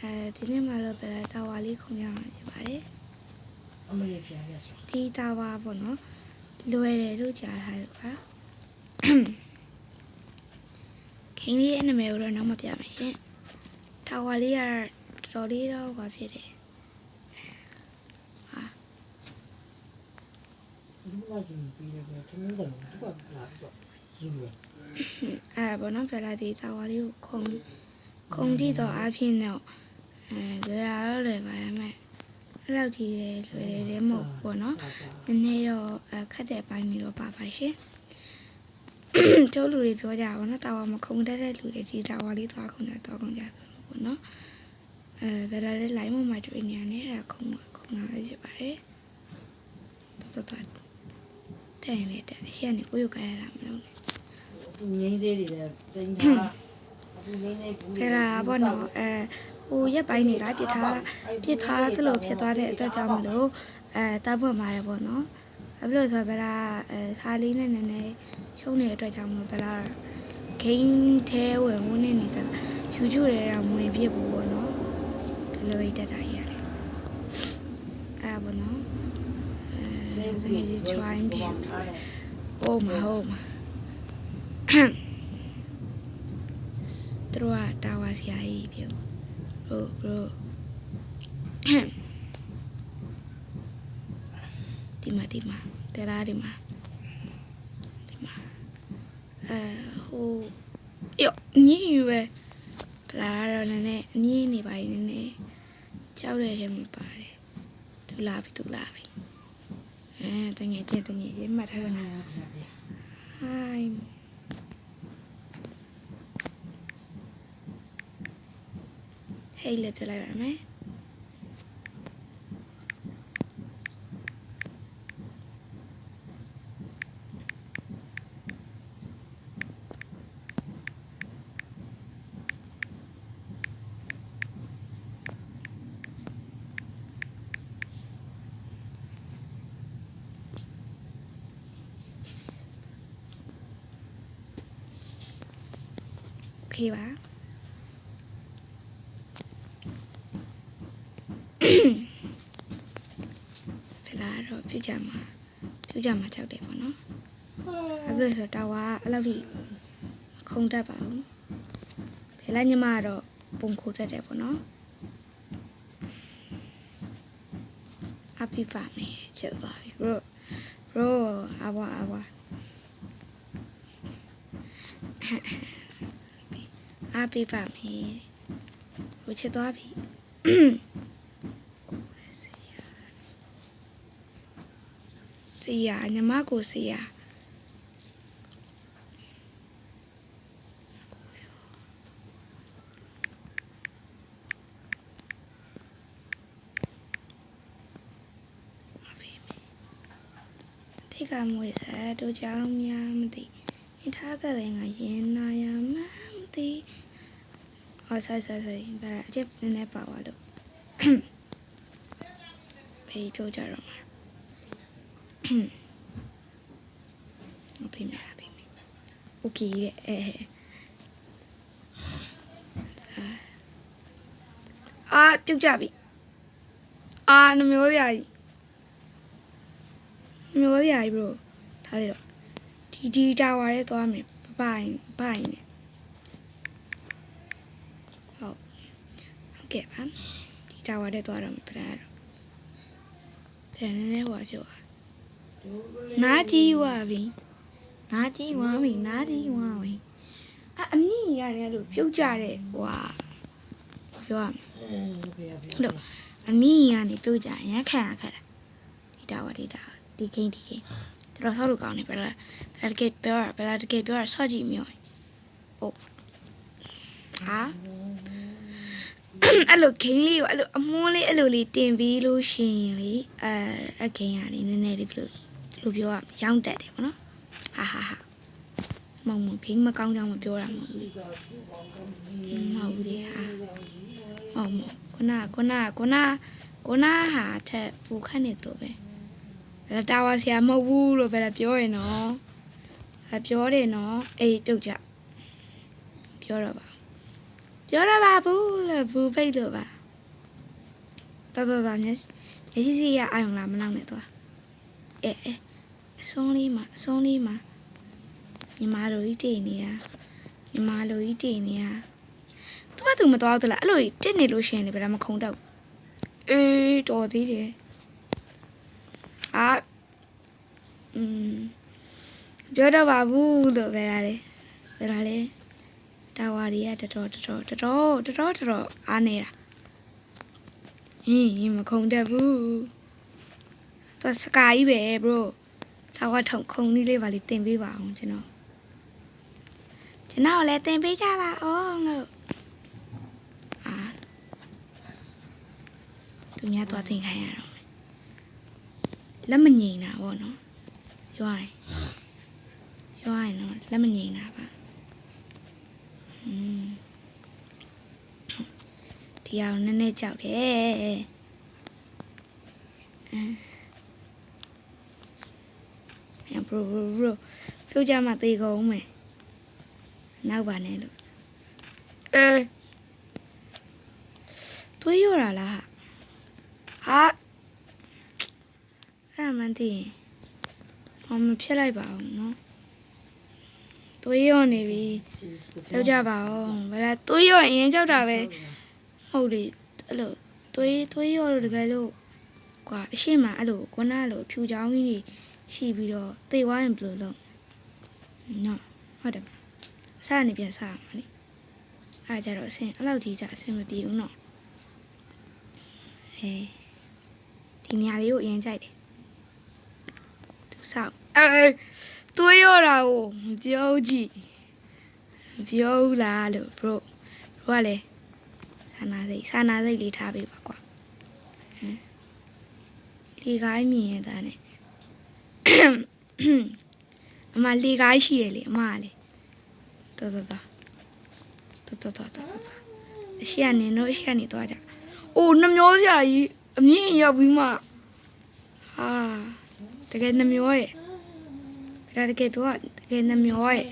အဲဒီနေ့မှတော့ပဲတာဝါလေးခုံရမှာဖြစ်ပါတယ်အမလေးပြန်ရဆိုဒီတာဝါပေါ့နော်လွယ်တယ်လို့ကြားထားလို့ပါခင်လေးရဲ့နာမည်ကိုတော့နောက်မှပြမယ်ရှင်တာဝါလေးကတော်တော်လေးတော့ဟွာဖြစ်တယ်ဘူးကယူပြီးတယ်ပဲသမီးတယ်သူကလာပြီးတော့ယူတယ်အဲပေါ့နော်ပြလာဒီတာဝါလေးကိုခုံခုံကြည့်တော့အဖြစ်တော့ အဲကြရတော့လည်းပါရမယ်အဲ့လောက်ကြီးလေလွယ်တယ်လည်းမဟုတ်ဘူးပေါ့နော်နည်းနည်းတော့အခက်တဲ့ပိုင်းမျိုးတော့ပါပါရှင်ကျိုးလူတွေပြောကြပါတော့တာဝါမခုံတတ်တဲ့လူတွေဒီတာဝါလေးသွားခုံတာသွားခုံကြဆိုလို့ပေါ့နော်အဲဗလာလေး line မှာမှာတွေ့နေရတယ်အဲ့ဒါခုံခုံတာပဲဖြစ်ပါတယ်တော်တော်တော်တဲ့ရင်လေတဲ့အရှိကနေကိုရုပ်ကြရတာမလို့သူငိမ့်သေးတယ်တင်ထားအခုငိမ့်နေဘူးဖဲလာပေါ့နော်အဲ ဟိုရက်ပိုင်းတွေကပြစ်ထားပြစ်ထားသလိုဖြစ်သွားတဲ့အတွက်ကြောင့်မလို့အဲတားပွင့်ပါတယ်ပေါ့နော်အဲဘယ်လိုဆိုဗလာအဲစားလေးနဲ့နည်းနည်းချုံနေတဲ့အတွက်ကြောင့်မလို့ဗလာဂိမ်းထဲဝင်ဝင်နေနေတာယူကျူရဲတာမဝင်ပြစ်ဘူးပေါ့နော်ဒီလိုရတက်တာကြီးရတယ်အဲပေါ့နော်အဲစေဒီဘူးကြီး try ပြထားတယ် Oh my home သူတို့ကတာဝါဆရာကြီးပြုတ် ဘရိုဘရိုဒီမှာဒီမှာတဲလာဒီမှာဒီမှာအဲဟိုယောညင်ရွယ်လာတော့နည်းနည်းအမြင့်နေပါရင်နည်းနည်းကြောက်တဲ့ထဲမှာပါတယ်သူလာပြီသူလာပြီအဲတငယ်ချင်းတငယ်ချင်းမှတ်ထားရနော် Hi. Hey လက်ပြလိုက်ပါမယ်။ Okay ပါဖလာတော့ ပြုတ်ကြမှာပြုတ်ကြမှာ၆တယ်ပေါ့နော်အဲ့လိုဆိုတော့ဝါအဲ့လောက်ထိခုံတတ်ပါဘူးဖလာညမကတော့ပုံခိုတတ်တယ်ပေါ့နော်အပိပါမယ်ချက်သွားပြီ bro bro အဘွားအဘွားအားပေးပါမယ်ဟိုချစ်သွားပြီ စီယာညီမကိုစီယာတိတ်ကမွေဆက်တို့ကြောင့်များမသိမိထားကလည်းငါရင်နာရမှန်းမသိအော်ဆိုင်ဆိုင်ဆိုင်ဒါအချက်နည်းနည်းပါသွားလို့ဖေးပြောကြတော့မှာ အဖေမအဖေမโอเคတဲ့အဲအာပြုတ်ကြပြီအာနှမျိုးစရာကြီးနှမျိုးစရာကြီး bro ထားလိုက်တော့ဒီဒီတာဝါရဲသွားမယ်ပပိုင်ပိုင်နဲ့ဟုတ်ဟုတ်ကဲ့ပါဒီတာဝါရဲသွားတော့မယ်ပြတာတော့ပြန်နေဟိုပြော နားကြီးဝါပြီနားကြီးဝါပြီနားကြီးဝါပြီအအမြင့်ရတယ်လို့ပြုတ်ကြတဲ့ဟွာပြောရမယ်အဲဖေဖေလို့အမီးကနေပြုတ်ကြရမ်းခံရခက်တာဒီတာဝဒီတာဒီကိန်းဒီကိန်းတော်ဆောက်လို့ကောင်းနေပဲလားဒါတကယ်ပြောရဘယ်လားတကယ်ပြောရဆော့ကြည့်မျိုးဟုတ်ဟာအဲ့လိုခိန်းလေးကိုအဲ့လိုအမွှန်းလေးအဲ့လိုလေးတင်ပြီးလို့ရှိရင်လေအဲအခိန်းရနေနည်းနည်းလေးဘယ်လိုဘယ် လိုပြောရမလဲရောင်းတက်တယ်ပေါ့နော်ဟာဟာဟာမောင်မခိန်းမကောင်းကြောင်မပြောတာမဟုတ်ဘူးမဟုတ်ဘူးလေဟာဟုတ်မို့ခုနကခုနကခုနကခုနဟာထက်ပူခတ်နေတယ်လို့ပဲဒါတာဝါဆရာမဟုတ်ဘူးလို့ပဲပြောရင်နော်အဲပြောတယ်နော်အေးပြုတ်ကြပြောတော့ပါပြောရပါဘူးလို့ဘူးပိတ်လို့ပါတော်တော်တော်မျက်မျက်စိစီရအာရုံလာမလောက်နဲ့တော့အဲအဲ အစွန်းလေးမှာအစွန်းလေးမှာညီမတို့ကြီးတိတ်နေတာညီမတို့ကြီးတိတ်နေတာသူကသူမတော်ဘူးလားအဲ့လိုတက်နေလို့ရှိရင်လည်းဗလားမခုံတော့အေးတော်သေးတယ်အာอืมပြောတော့ပါဘူးလို့ပဲလားလေပဲလားလေတာဝါတွေကတတော်တတော်တတော်တတော်တတော်အားနေတာအင်းမခုံတတ်ဘူးသူစကာကြီးပဲ bro တာဝါထုံခုံလေးလေးပါလေးတင်ပေးပါအောင်ကျွန်တော်ကျွန်တော်လည်းတင်ပေးကြပါအောင်လို့အာသူများတော့တင်ခိုင်းရတော့မယ်လက်မငိန်တာဗောနော်ပြောရရင်ပြောရရင်တော့လက်မငိန်တာပါอืมဒီအောင်နည်းနည်းကြောက်တယ်အဲ ဘရိုဘရိုဘရိုဖြုတ်ကြမှာတေကုန်မယ်နောက်ပါနဲ့လို့အဲတွေးရတာလားဟာအဲ့ဒါမှန်တည်ရင်ဘာမဖြစ်လိုက်ပါအောင်နော်တွေးရနေပြီလောက်ကြပါဦးဗလားသွေးရောအရင်ကြောက်တာပဲဟုတ်တယ်အဲ့လိုသွေးသွေးရောလို့တကယ်လို့ကွာအရှိမအဲ့လိုခုနကလိုဖြူချောင်းကြီးတွေ ရှိပြီးတော့သေသွားရင်ဘယ်လိုလုပ်နော်ဟုတ်တယ်အစားနေပြန်စားမှာလေအားကြတော့အဆင်အဲ့လောက်ကြီးကြအဆင်မပြေဘူးနော်အဲဒီနေရာလေးကိုအရင်ကြိုက်တယ်သူစောက်အဲသွေးရောတာကိုမပြောကြည့်မပြောဘူးလားလို့ bro bro ကလည်းစာနာစိတ်စာနာစိတ်လေးထားပေးပါကွာဟမ်လေကိုင်းမြင်ရတာနဲ့ အမလေကိုင်းရှိရလေအမကလေတော်တော်တော်တော်တော်တော်တော်တော်အရှိကနေတော့အရှိကနေသွားကြအိုးနှမျောစရာကြီးအမြင့်ရောက်ပြီးမှဟာတကယ်နှမျောရဲ့ဒါတကယ်ပြောတကယ်နှမျောရဲ့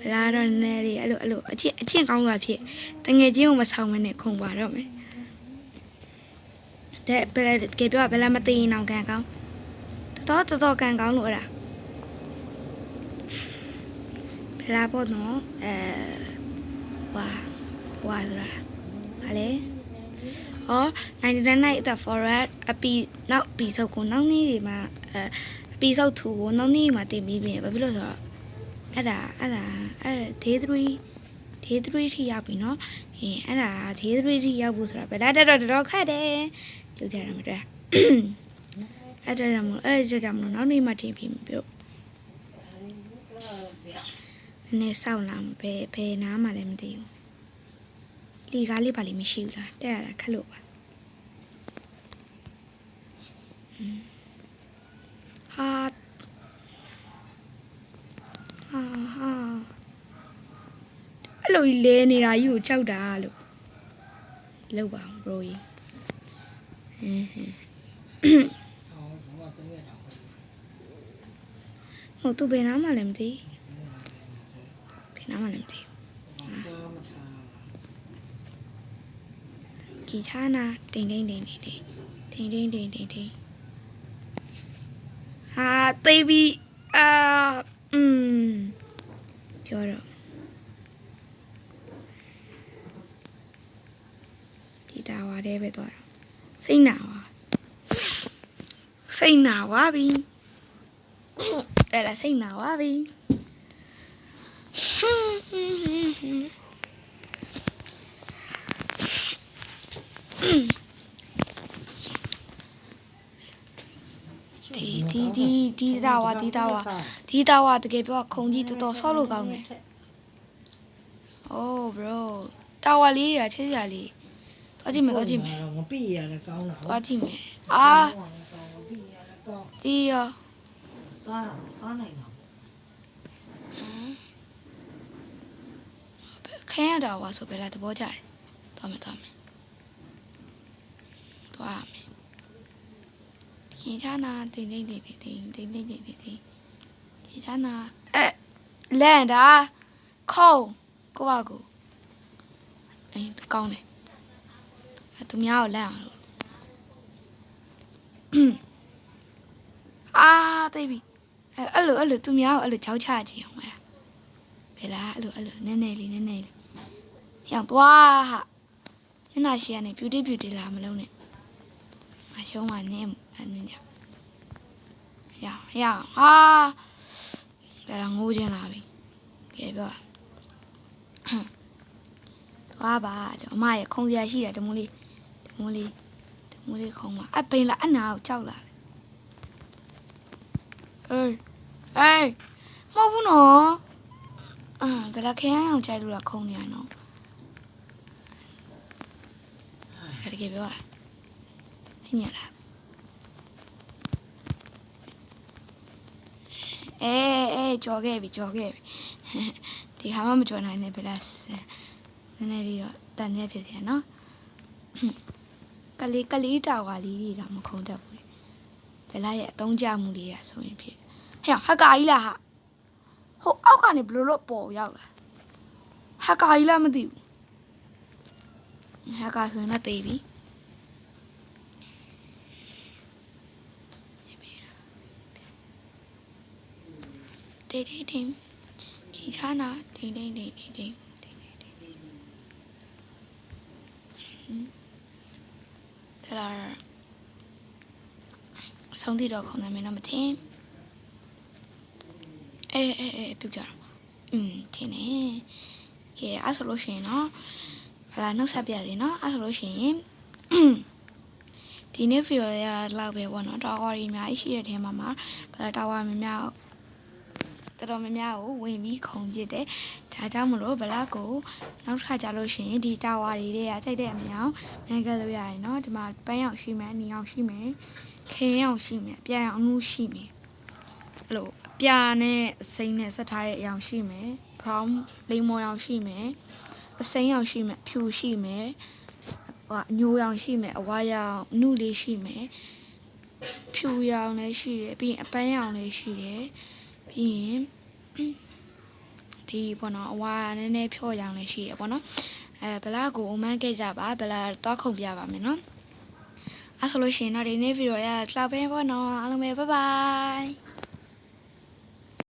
ဘလာတော့နဲလေအဲ့လိုအဲ့လိုအချင်းအချင်းကောင်းစွာဖြစ်တငယ်ချင်းကိုမဆောင်မနဲ့ခုံပါတော့မယ်တဲ့ဘယ်ကပြောဘယ်လာမသိရင်အောင်ကန်ကောင်း တော်တော်တော်ကန်ကောင်းလို့အဲ့ဒါဘယ်လာပေါ့နော်အဲဝါဝါဆိုတာဟာလေဟော99 night the forest အပီနောက်ပီဆုပ်ကိုနောက်နေ့ဒီမှာအဲအပီဆုပ်သူကိုနောက်နေ့မှာတင်ပြီးပြင်ဘာဖြစ်လို့ဆိုတော့ အဲ့ဒါအဲ့ဒါအဲ့ day 3 day 3ထိရောက်ပြီเนาะအင်းအဲ့ဒါ day 3ထိရောက်ဖို့ဆိုတာပဲဒါတက်တော့တော်တော်ခက်တယ်ကြုတ်ကြရမှာတဲ့ အဲ့ဒါကြောင့်မလို့အဲ့ဒါကြောင့်မလို့နောက်နေ့မှတင်ပြီးမပြောနည်းစောင့်လာမဘယ်ဘယ်နားမှလည်းမသိဘူးလီကားလေးပါလိမရှိဘူးလားတက်ရတာခက်လို့ပါဟွန်းဟာဟာဟာအဲ့လိုကြီးလဲနေတာကြီးကိုကြောက်တာလို့လောက်ပါဘရိုကြီးဟင်းဟင်း အော်ဘာမှတော့ရတာဟုတ် ဟိုသူဘယ်နားမှလည်းမသိဘယ်နားမှလည်းမသိဘာမှမထားဂီချာနာတိန်တိန်တိန်တိန်တိန်တိန်တိန်တိန်တိန်တိန်ဟာသိပြီအာอืมပြောတော့ဒီတာဝါတဲ့ပဲသွားတော့စိတ်နာပါစိတ်နာပါပြီ အဲ့ဒါစိတ်နာပါပြီဒီဒီဒီဒီတာဝါဒီတာဝါဒီတာဝါတကယ်ပြောခုံကြီးတော်တော်ဆော့လို့ကောင်းတယ် Oh bro တာဝါလေးတွေကချစ်စရာလေးသွားကြည့်မယ်သွားကြည့်မယ်ငပိရလည်းကောင်းတာသွားကြည့်မယ်အာငပိရလည်းကောင်းဒီရော စားတာစားနိုင်တာခဲရတာဝါဆိုပဲလားသဘောကျတယ်သွားမယ်သွားမယ်သွားမယ်ခင်ချာနာတင်းတင်းတင်းတင်းတင်းတင်းတင်းတင်းတင်းခင်ချာနာအဲလန်တာခုံကိုကကိုအေးကောင်းတယ်အဲသူများကိုလန့်အောင်လို့အာတိတ်ပြီ အဲအဲ့လိုအဲ့လိုသူများကိုအဲ့လိုချောက်ချကြည့်အောင်မဲဘယ်လားအဲ့လိုအဲ့လိုနည်းနည်းလေးနည်းနည်းလေးရောင်သွားဟာညနာရှိရနေ beauty beauty လာမလုံးနဲ့မရှုံးပါနဲ့အဲ့နည်းရရရဟာဘယ်လာငိုးချင်းလာပြီကဲပြောသွားပါအမရခုံစရာရှိတယ်တမိုးလေးတမိုးလေးတမိုးလေးခုံပါအပိန်လာအနာကိုကြောက်လာအေး အေးမဟုတ်ဘူးနော်အာဘယ်လာခဲအောင်ကြိုက်လို့လားခုံနေရနော်တကယ်ပြောရညလာအေးအေးကြော်ခဲ့ပြီကြော်ခဲ့ပြီဒီဟာမှမကြော်နိုင်နဲ့ဘယ်လားနည်းနည်းလေးတော့တန်နေဖြစ်စီရနော်ကလေးကလေးတာဝါလေးတွေတော့မခုံတတ်ဘူးဘယ်လားရဲ့အသုံးချမှုလေးရဆိုရင်ဖြစ် ဟဲ့ဟက်ကာကြီးလားဟာဟိုအောက်ကနေဘလို့လို့ပေါ်ရောက်လာဟက်ကာကြီးလားမသိဘူးဟက်ကာဆိုရင်တော့တေးပြီတေးတေးတင်းခီချာနာတင်းတင်းတင်းတင်းတင်းဒါလာဆုံးတိတော့ခေါင်းနာမည်တော့မထင် အဲအဲအဲပြုတ်ကြတော့อืมထင်တယ်ကဲအဲ့ဆိုလို့ရှိရင်တော့ဟလာနှုတ်ဆက်ပြစီနော်အဲ့ဆိုလို့ရှိရင်ဒီနေ့ video ရတာလောက်ပဲပေါ့နော် tower ကြီးအများကြီးရှိတဲ့ထဲမှာမှာဘာလဲ tower များများတော်တော်များများကိုဝင်ပြီးခုံပစ်တယ်ဒါကြောင့်မလို့ဘလတ်ကိုနောက်တစ်ခါကြာလို့ရှိရင်ဒီ tower တွေတွေကကြိုက်တဲ့အမြောင်မန်ကလို့ရရင်နော်ဒီမှာပန်းရောင်ရှိမယ်နီရောင်ရှိမယ်ခင်းရောင်ရှိမယ်ပြန်ရောင်အမှုရှိမယ် အဲ့လိုအပြာနဲ့အစိမ်းနဲ့ဆက်ထားတဲ့အရောင်ရှိမယ် brown လိမ္မော်ရောင်ရှိမယ်အစိမ်းရောင်ရှိမယ်အဖြူရှိမယ်ဟိုအညိုရောင်ရှိမယ်အဝါရောင်အနုလေးရှိမယ်ဖြူရောင်လည်းရှိတယ်ပြီးရင်အပန်းရောင်လည်းရှိတယ်ပြီးရင်ဒီပေါ့နော်အဝါနည်းနည်းဖြော့ရောင်လည်းရှိတယ်ပေါ့နော်အဲဘလာကိုအမန်းခဲ့ကြပါဘလာတော့ခုန်ပြပါမယ်နော်အဲ့ဆိုလို့ရှိရင်တော့ဒီနေ့ဗီဒီယိုရလောက်ပဲပေါ့နော်အားလုံးပဲဘိုင်ဘိုင်